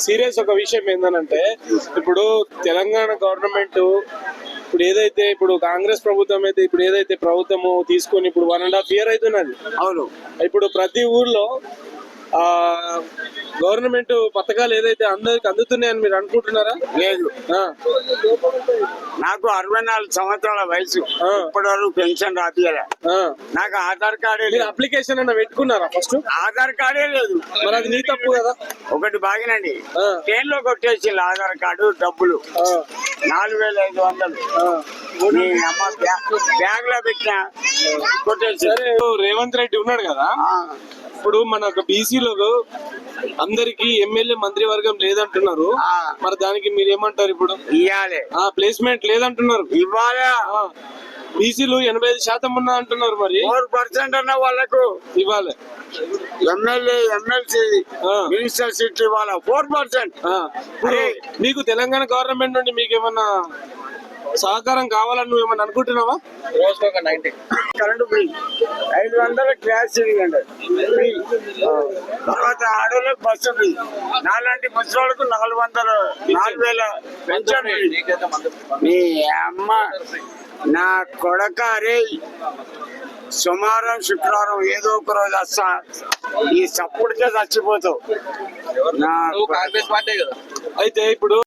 Serious ఒక విషయం ఏంటంటే ఇప్పుడు తెలంగాణ గవర్నమెంట్ ఇప్పుడు ఏదైతే ఇప్పుడు కాంగ్రెస్ ప్రభుత్వం అయితే ఇప్పుడు ఏదైతే ప్రభుత్వము తీసుకొని ఇప్పుడు వన్ అండ్ హాఫ్ ఇయర్ అవుతున్నది అవును. ఇప్పుడు ప్రతి ఊర్లో గవర్నమెంట్ పథకాలు ఏదైతే అందరికి అందుతున్నాయని మీరు అనుకుంటున్నారా? లేదు. నాకు అరవై నాలుగు సంవత్సరాల వయసు. ఇప్పటి వరకు పెన్షన్ రాపియలే. నాకు ఆధార్ కార్డే లేదు. అప్లికేషన్ అన్న పెట్టుకున్నారా ఫస్ట్? ఆధార్ కార్డే లేదు. మరి అది నీ తప్పు కదా. ఒకటి బాగినండి. ట్రైన్లో కొట్టేసి ఆధార్ కార్డు డబ్బులు. నాలుగు వేల ఐదు వందలు. బ్యాగ్లో పెట్టిన కొట్టేసి రేవంత్ రెడ్డి ఉన్నాడు కదా. ఇప్పుడు మన బీసీలో అందరికి ఎమ్మెల్యే మంత్రివర్గం లేదంటున్నారు. మరి దానికి మీరు ఏమంటారు ఇప్పుడు ఆ ప్లేస్మెంట్ లేదంటున్నారు. ఇవ్వాలా? బీసీలు ఎనభై ఐదు శాతం ఉన్నా అంటున్నారు మరి. ఫోర్ పర్సెంట్ అన్న వాళ్ళకు. ఇవ్వాలి. MLA MLC. మినిస్టర్ సీట్ ఇవ్వాలా? Four percent. మీకు తెలంగాణ గవర్నమెంట్ నుండి మీకు ఏమన్నా సహకారం కావాలని నువ్వు ఏమన్నా అనుకుంటున్నావా? Current free. ఐదు వందల గ్యాస్ సిలిండర్ తర్వాత ఆడవాళ్ళకి బస్సు ఫ్రీ. నాలాంటి ముసలివాళ్ళకు నాలుగు వందలు నాలుగు వేల పెన్షన్ మీ అమ్మ నా కొడక అరే సోమవారం శుక్రవారం ఏదో ఒక రోజు వస్తా. ఈ సప్పుడితే చచ్చిపోతావు. నా అయితే ఇప్పుడు